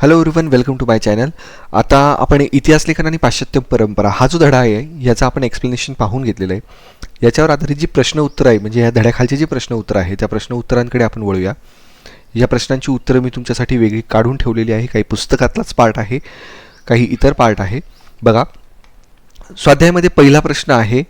Hello everyone welcome to my channel आता आपण इतिहास लेखन आणि पाश्चात्य परंपरा हा जो धडा आहे याचा आपण एक्सप्लेनेशन पाहून घेतलेलं आहे. याच्यावर आधारित जी प्रश्न उत्तर आहे म्हणजे या धड्याखालचे जे प्रश्न उत्तर आहे त्या प्रश्न उत्तरांकडे आपण वळूया. या प्रश्नांची उत्तरं मी तुमच्यासाठी वेगळी काढून ठेवलेली आहे. काही पुस्तकातलाच पार्ट आहे काही इतर पार्ट आहे. बघा स्वाध्यायामध्ये पहिला प्रश्न आहे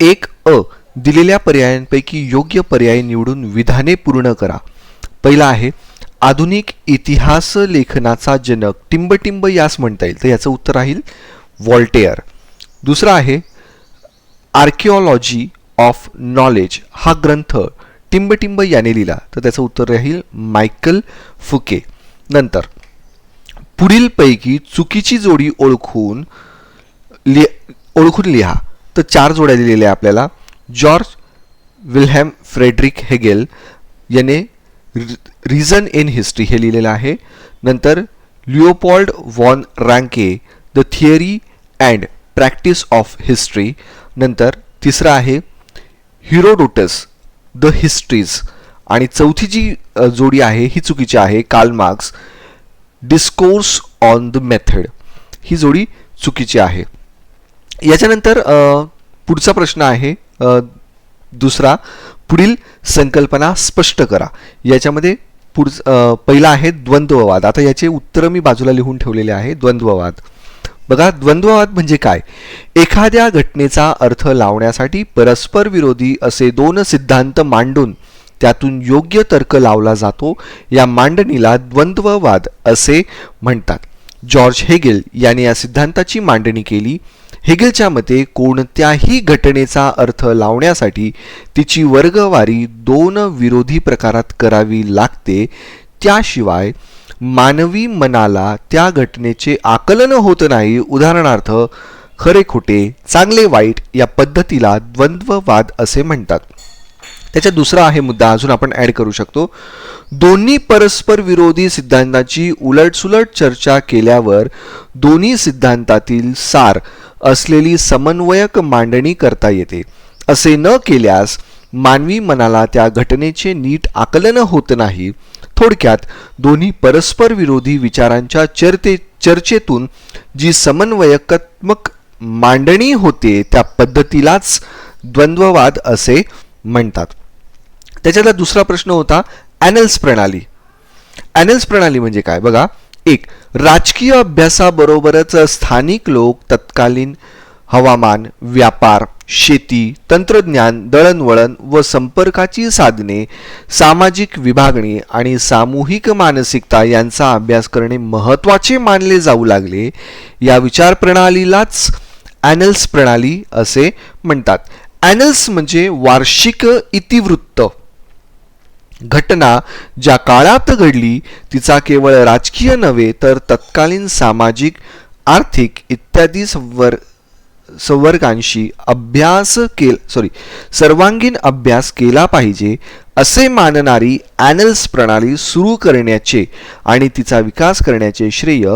एक अ दिलेल्या पर्यायांपैकी योग्य पर्याय निवडून विधाने पूर्ण करा. पहिला आहे आधुनिक इतिहास लेखनाचा जनक टिंबटिंब यास म्हणता येईल. तर याचं उत्तर राहील वॉल्टेअर. दुसरा आहे आर्किओलॉजी ऑफ नॉलेज. हा ग्रंथ टिंबटिंब याने लिहिला. तर त्याचं उत्तर राहील मायकल फुके. नंतर पुढीलपैकी चुकीची जोडी ओळखून लि ओळखून लिहा. तर चार जोड्या दिलेल्या आपल्याला. जॉर्ज विल्हॅम फ्रेडरिक हेगेल याने रिझन इन हिस्ट्री हे लिहिलेलं आहे. नंतर Leopold von Ranke the theory and practice of history नंतर तिसरं आहे हिरोडोटस द हिस्ट्रीज आणि चौथी जी जोडी आहे ही चुकीची आहे Karl Marx discourse on the method ही जोडी चुकीची आहे. याच्यानंतर पुढचा प्रश्न आहे दुसरा पुढील संकल्पना स्पष्ट करा. याच्यामध्ये पुढ पहिला आहे द्वंद्ववाद. आता याचे उत्तर मी बाजूला लिहून ठेवलेले आहे द्वंद्ववाद. बघा द्वंद्ववाद म्हणजे काय? एखाद्या घटनेचा अर्थ लावण्यासाठी परस्पर विरोधी असे दोन सिद्धांत मांडून त्यातून योग्य तर्क लावला जातो. या मांडणीला द्वंद्ववाद असे म्हणतात. जॉर्ज हेगेल याने या सिद्धांताची मांडणी केली. हेगेलच्या मते कोणत्याही घटनेचा अर्थ लावण्यासाठी तिची वर्गवारी दोन विरोधी प्रकारात करावी लागते. त्याशिवाय मानवी मनाला त्या घटनेचे आकलन होत नाही. उदाहरणार्थ खरे खोटे चांगले वाईट या पद्धतीला द्वंद्ववाद असे म्हणतात. त्याचा दुसरा आहे मुद्दा अजून आपण ॲड करू शकतो. दोन्ही परस्पर विरोधी सिद्धांताची उलटसुलट चर्चा केल्यावर दोन्ही सिद्धांतातील सार असलेली समन्वयक मांडणी करता येते. असे न केल्यास मानवी मनाला त्या घटनेचे नीट आकलन होत नाही. थोडक्यात दोन्ही परस्पर विरोधी विचारांच्या चर्चे चर्चेतून जी समन्वयकात्मक मांडणी होते त्या पद्धतीलाच द्वंद्ववाद असे म्हणतात. त्याच्यातला दुसरा प्रश्न होता ॲनल्स प्रणाली. ॲनल्स प्रणाली म्हणजे काय? बघा एक राजकीय अभ्यासाबरोबरच स्थानिक लोक तत्कालीन हवामान व्यापार शेती तंत्रज्ञान दळणवळण व संपर्काची साधने सामाजिक विभागणी आणि सामूहिक मानसिकता यांचा अभ्यास करणे महत्त्वाचे मानले जाऊ लागले या विचार प्रणालीलाच ॲनल्स प्रणाली असे म्हणतात. ॲनल्स म्हणजे वार्षिक इतिवृत्त. घटना ज्या काळात घडली तिचा केवळ राजकीय नव्हे तर तत्कालीन सामाजिक आर्थिक इत्यादी संवर संवर्गांशी अभ्यास केल सॉरी सर्वांगीण अभ्यास केला पाहिजे असे मानणारी ॲनल्स प्रणाली सुरू करण्याचे आणि तिचा विकास करण्याचे श्रेय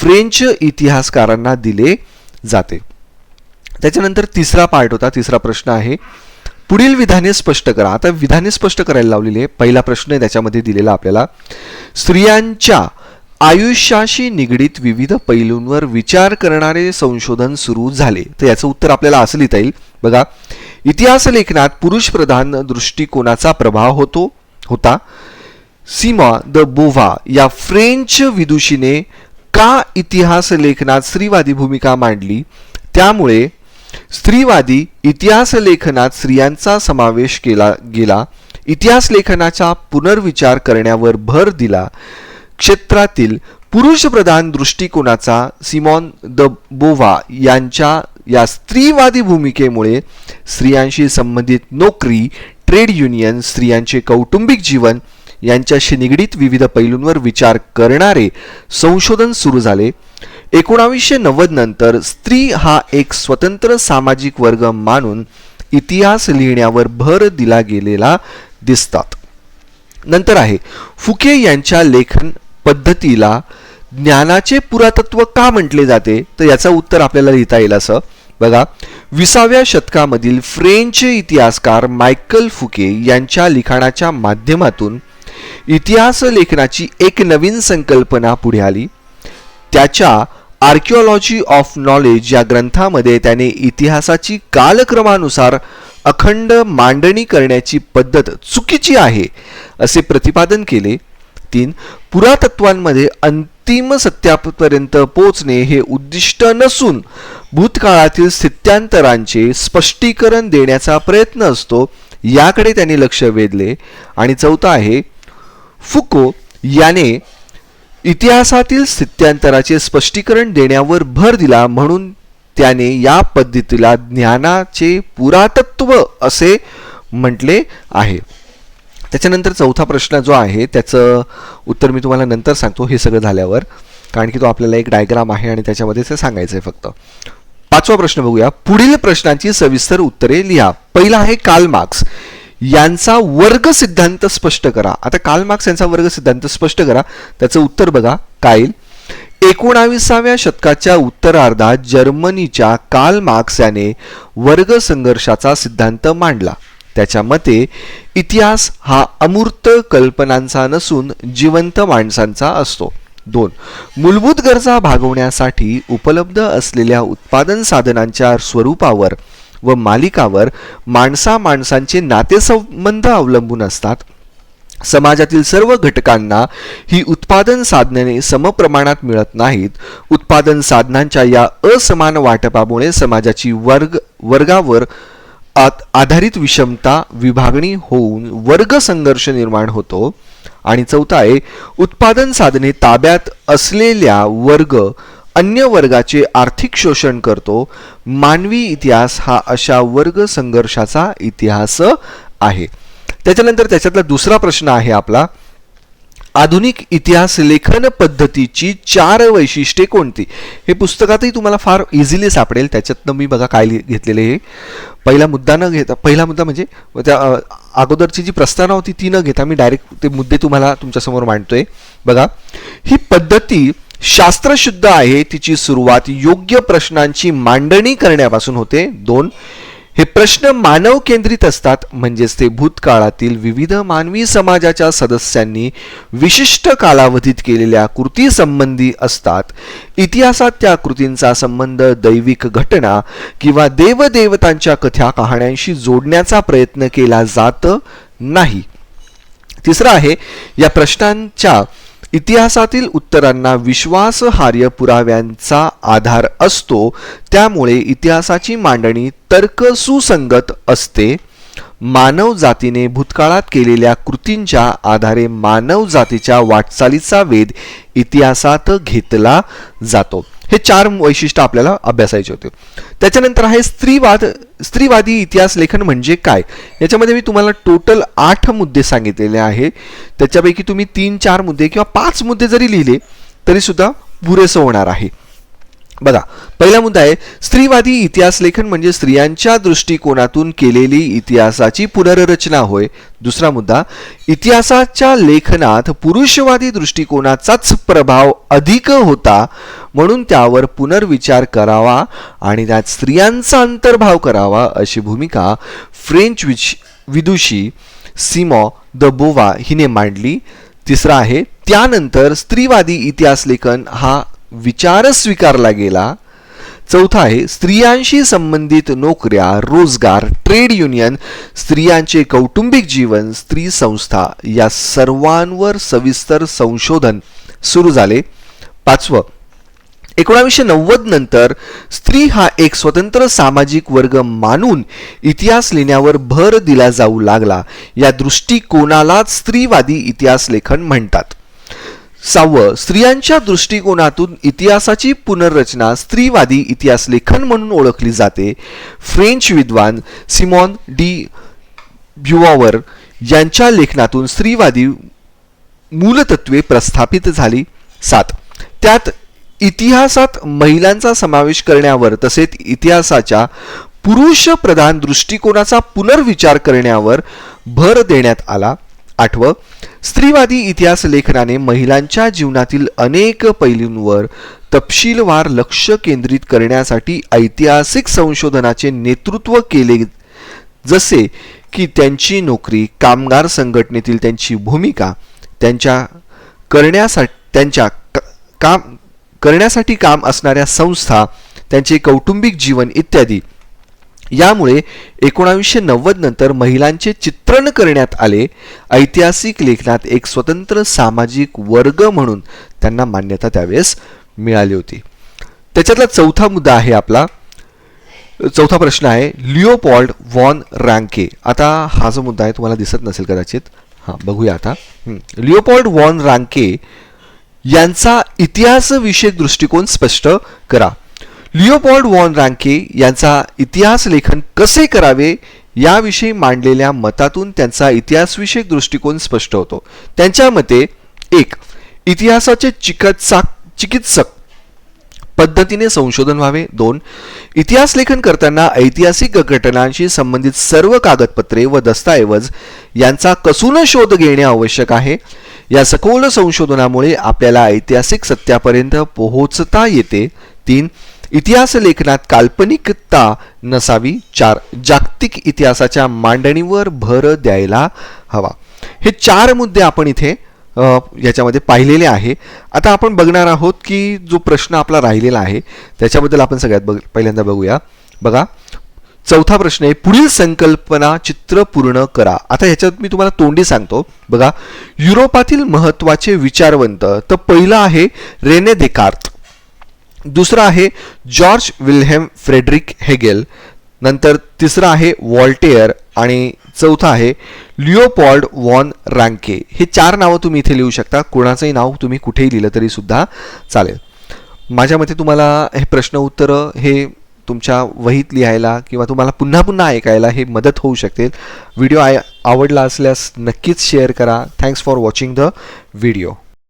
फ्रेंच इतिहासकारांना दिले जाते. त्याच्यानंतर तिसरा पार्ट होता तिसरा प्रश्न आहे पुढील विधाने स्पष्ट करा. आता विधाने स्पष्ट करायला लावलेली आहे. पहिला प्रश्न आहे त्याच्यामध्ये दिलेला आपल्याला. स्त्रियांच्या आयुष्याशी निगडीत विविध पैलूंवर विचार करणारे संशोधन सुरू झाले. तर याचं उत्तर आपल्याला असं लिहिता येईल. बघा इतिहास लेखनात पुरुष प्रधान दृष्टिकोनाचा प्रभाव होतो होता. सीमा द बोव्हा या फ्रेंच विदुषीने का इतिहास लेखनात स्त्रीवादी भूमिका मांडली? त्यामुळे स्त्रीवादी इतिहास लेखनात स्त्रियांचा समावेश केला गेला. इतिहास लेखनाचा पुनर्विचार करण्यावर भर दिला. क्षेत्रातील पुरुषप्रधान दृष्टिकोनाचा सिमॉन द बोवा यांच्या या स्त्रीवादी भूमिकेमुळे स्त्रियांशी संबंधित नोकरी ट्रेड युनियन स्त्रियांचे कौटुंबिक जीवन यांच्याशी निगडीत विविध पैलूंवर विचार करणारे संशोधन सुरू झाले. एकोणावीसशे नव्वद नंतर स्त्री हा एक स्वतंत्र सामाजिक वर्ग मानून इतिहास लिहिण्यावर भर दिला गेलेला दिसतात. नंतर आहे फुके यांच्या लेखन पद्धतीला ज्ञानाचे पुरातत्व का म्हटले जाते? तर याचं उत्तर आपल्याला लिहिता येईल असं. बघा विसाव्या शतकामधील फ्रेंच इतिहासकार मायकल फुके यांच्या लिखाणाच्या माध्यमातून इतिहास लेखनाची एक नवीन संकल्पना पुढे आली. त्याच्या आर्किओलॉजी ऑफ नॉलेज या ग्रंथामध्ये त्याने इतिहासाची कालक्रमानुसार अखंड मांडणी करण्याची पद्धत चुकीची आहे असे प्रतिपादन केले. तीन पुरातत्वांमध्ये अंतिम सत्यापर्यंत पोचणे हे उद्दिष्ट नसून भूतकाळातील स्थित्यांतरांचे स्पष्टीकरण देण्याचा प्रयत्न असतो याकडे त्यांनी लक्ष वेधले. आणि चौथा आहे फुको याने इतिहासातील स्थित्यांतराचे स्पष्टीकरण देण्यावर भर दिला म्हणून त्याने या पद्धतीला ज्ञानाचे पुरातत्व असे म्हटले आहे. त्याच्यानंतर चौथा प्रश्न जो आहे त्याचं उत्तर मी तुम्हाला नंतर सांगतो हे सगळं झाल्यावर. कारण की तो आपल्याला एक डायग्राम आहे आणि त्याच्यामध्ये ते सांगायचं आहे फक्त. पाचवा प्रश्न बघूया. पुढील प्रश्नांची सविस्तर उत्तरे लिहा. पहिला आहे काल मार्क्स यांचा वर्ग सिद्धांत स्पष्ट करा. आता काल मार्क्स यांचा वर्ग सिद्धांत स्पष्ट करा. त्याचं उत्तर बघा. काय एकोणाविसाव्या शतकाच्या उत्तरार्धात जर्मनीच्या काल मार्क्स याने वर्ग संघर्षाचा सिद्धांत मांडला. त्याच्या मते इतिहास हा अमूर्त कल्पनांचा नसून जिवंत माणसांचा असतो. दोन मूलभूत गरजा भागवण्यासाठी उपलब्ध असलेल्या उत्पादन साधनांच्या स्वरूपावर व मालिकावर माणसा माणसांचे नातेसंबंध अवलंबून असतात. समाजातील सर्व घटकांना ही उत्पादन साधने समप्रमाणात मिळत नाहीत. उत्पादन साधनांच्या या असमान वाटपामुळे समाजाची वर्ग वर्गावर आत आधारित विषमता विभागणी होऊन वर्ग संघर्ष निर्माण होतो. आणि चौथा आहे उत्पादन साधने ताब्यात असलेल्या वर्ग अन्य वर्गाचे आर्थिक शोषण करतो मानवी इतिहास हा अशा वर्ग संघर्षाचा इतिहास आहे. त्याच्यानंतर त्याच्यातला दुसरा प्रश्न आहे आपला आधुनिक इतिहास लेखन पद्धतीची चार वैशिष्ट्ये कोणती? हे पुस्तकातही तुम्हाला फार इझिली सापडेल त्याच्यातनं मी बघा काय घेतलेले हे पहिला मुद्दा न घेता पहिला मुद्दा म्हणजे त्या अगोदरची जी प्रस्तावना होती ती न घेता मी डायरेक्ट ते मुद्दे तुम्हाला तुमच्यासमोर मांडतोय. बघा ही पद्धती शास्त्रशुद्ध आहे तिची सुरुवात योग्य प्रश्नांची मांडणी करण्यापासून होते. दोन हे प्रश्न मानव केंद्रित असतात म्हणजेच ते भूतकाळातील विविध मानवी समाजाच्या सदस्यांनी विशिष्ट कालावधीत केलेल्या कृती संबंधी असतात. इतिहासात त्या कृतींचा संबंध दैविक घटना किंवा देवदेवतांच्या कथा कहाण्यांशी जोडण्याचा प्रयत्न केला जात नाही. तिसरं आहे या प्रश्नांच्या इतिहासातील उत्तरांना विश्वासहार्य पुराव्यांचा आधार असतो त्यामुळे इतिहासाची मांडणी तर्क सुसंगत असते. मानव जातीने भूतकाळात केलेल्या कृतींच्या आधारे मानव जातीच्या वाटचालीचा वेध इतिहासात घेतला जातो. हे चार वैशिष्ट्य आपल्याला अभ्यासायचे होते. त्याच्यानंतर आहे स्त्रीवाद स्त्रीवादी इतिहास लेखन म्हणजे काय? याच्यामध्ये मी तुम्हाला टोटल आठ मुद्दे सांगितलेले आहे. त्याच्यापैकी तुम्ही तीन चार मुद्दे किंवा पाच मुद्दे जरी लिहिले तरीसुद्धा पुरेसं होणार आहे. बघा पहिला मुद्दा आहे स्त्रीवादी इतिहास लेखन म्हणजे स्त्रियांच्या दृष्टिकोनातून केलेली इतिहासाची पुनर्रचना होय. दुसरा मुद्दा इतिहासाच्या लेखनात पुरुषवादी दृष्टिकोनाचाच प्रभाव अधिक होता म्हणून त्यावर पुनर्विचार करावा आणि त्यात स्त्रियांचा अंतर्भाव करावा अशी भूमिका फ्रेंच विच विदुषी सिमो द बोवा हिने मांडली. तिसरा आहे त्यानंतर स्त्रीवादी इतिहास लेखन हा विचार स्वीकारला गेला. चौथा आहे स्त्रियांशी संबंधित नोकऱ्या रोजगार ट्रेड युनियन स्त्रियांचे कौटुंबिक जीवन स्त्री संस्था या सर्वांवर सविस्तर संशोधन सुरू झाले. पाचवं एकोणावीसशे नव्वद नंतर स्त्री हा एक स्वतंत्र सामाजिक वर्ग मानून इतिहास लिहिण्यावर भर दिला जाऊ लागला. या दृष्टिकोनालाच स्त्रीवादी इतिहास लेखन म्हणतात. सहावं स्त्रियांच्या दृष्टिकोनातून इतिहासाची पुनर्रचना स्त्रीवादी इतिहास लेखन म्हणून ओळखली जाते. फ्रेंच विद्वान सिमॉन डी ब्युआवर यांच्या लेखनातून स्त्रीवादी मूलतत्वे प्रस्थापित झाली. सात त्यात इतिहासात महिलांचा समावेश करण्यावर तसेच इतिहासाच्या पुरुष प्रधान दृष्टिकोनाचा पुनर्विचार करण्यावर भर देण्यात आला. आठवं स्त्रीवादी इतिहास लेखनाने महिलांच्या जीवनातील अनेक पैलूंवर तपशीलवार लक्ष केंद्रित करण्यासाठी ऐतिहासिक संशोधनाचे नेतृत्व केले जसे की त्यांची नोकरी कामगार संघटनेतील त्यांची भूमिका त्यांच्या करण्यासाठी त्यांच्या क- काम करण्यासाठी काम असणाऱ्या संस्था त्यांचे कौटुंबिक जीवन इत्यादी. यामुळे एकोणावीसशे नव्वद नंतर महिलांचे चित्रण करण्यात आले. ऐतिहासिक लेखनात एक स्वतंत्र सामाजिक वर्ग म्हणून त्यांना मान्यता त्यावेळेस मिळाली होती. त्याच्यातला चौथा मुद्दा आहे आपला. चौथा प्रश्न आहे लिओपॉल्ड वॉन रँके. आता हा जो मुद्दा आहे तुम्हाला दिसत नसेल कदाचित. हां बघूया आता. लिओपॉल्ड वॉन रांके यांचा इतिहासविषयक दृष्टिकोन स्पष्ट करा. लिओपॉल्ड वॉन रांके यांचा इतिहास लेखन कसे करावे याविषयी मांडलेल्या मतातून त्यांचा इतिहासविषयक दृष्टिकोन स्पष्ट होतो. त्यांच्या मते एक इतिहासाचे चिकित्सा चिकित्सक पद्धतीने संशोधन व्हावे. दोन इतिहास लेखन करताना ऐतिहासिक घटनांशी संबंधित सर्व कागदपत्रे व दस्तऐवज यांचा कसून शोध घेणे आवश्यक आहे. या सखोल संशोधनामुळे आपल्याला ऐतिहासिक सत्यापर्यंत पोहोचता येते. तीन इतिहास लेखनात काल्पनिकता नसावी चार जागतिक इतिहासाच्या मांडणीवर भर द्यायला हवा. हे चार मुद्दे आपण इथे याच्यामध्ये पाहिलेले आहे. आता आपण बघणार आहोत की जो प्रश्न आपला राहिलेला आहे त्याच्याबद्दल आपण सगळ्यात बघ पहिल्यांदा बघूया. बघा चौथा प्रश्न आहे पुढील संकल्पना चित्र पूर्ण करा. आता ह्याच्यात मी तुम्हाला तोंडी सांगतो. बघा युरोपातील महत्त्वाचे विचारवंत तर पहिलं आहे रेने देकार्त दुसरं आहे जॉर्ज विल्हेम फ्रेडरिक हेगेल. नंतर तिसरं आहे वॉल्टेअर आणि चौथं आहे लिओपॉल्ड वॉन रँके. हे चार नावं तुम्ही इथे लिहू शकता. कोणाचंही नाव तुम्ही कुठेही लिहिलं तरी सुद्धा चालेल. माझ्या मते तुम्हाला हे प्रश्न उत्तरं हे तुमच्या वहीत लिहायला किंवा तुम्हाला पुन्हा पुन्हा ऐकायला हे मदत होऊ शकते. व्हिडिओ आय आवडला असल्यास नक्कीच शेअर करा. Thanks for watching the video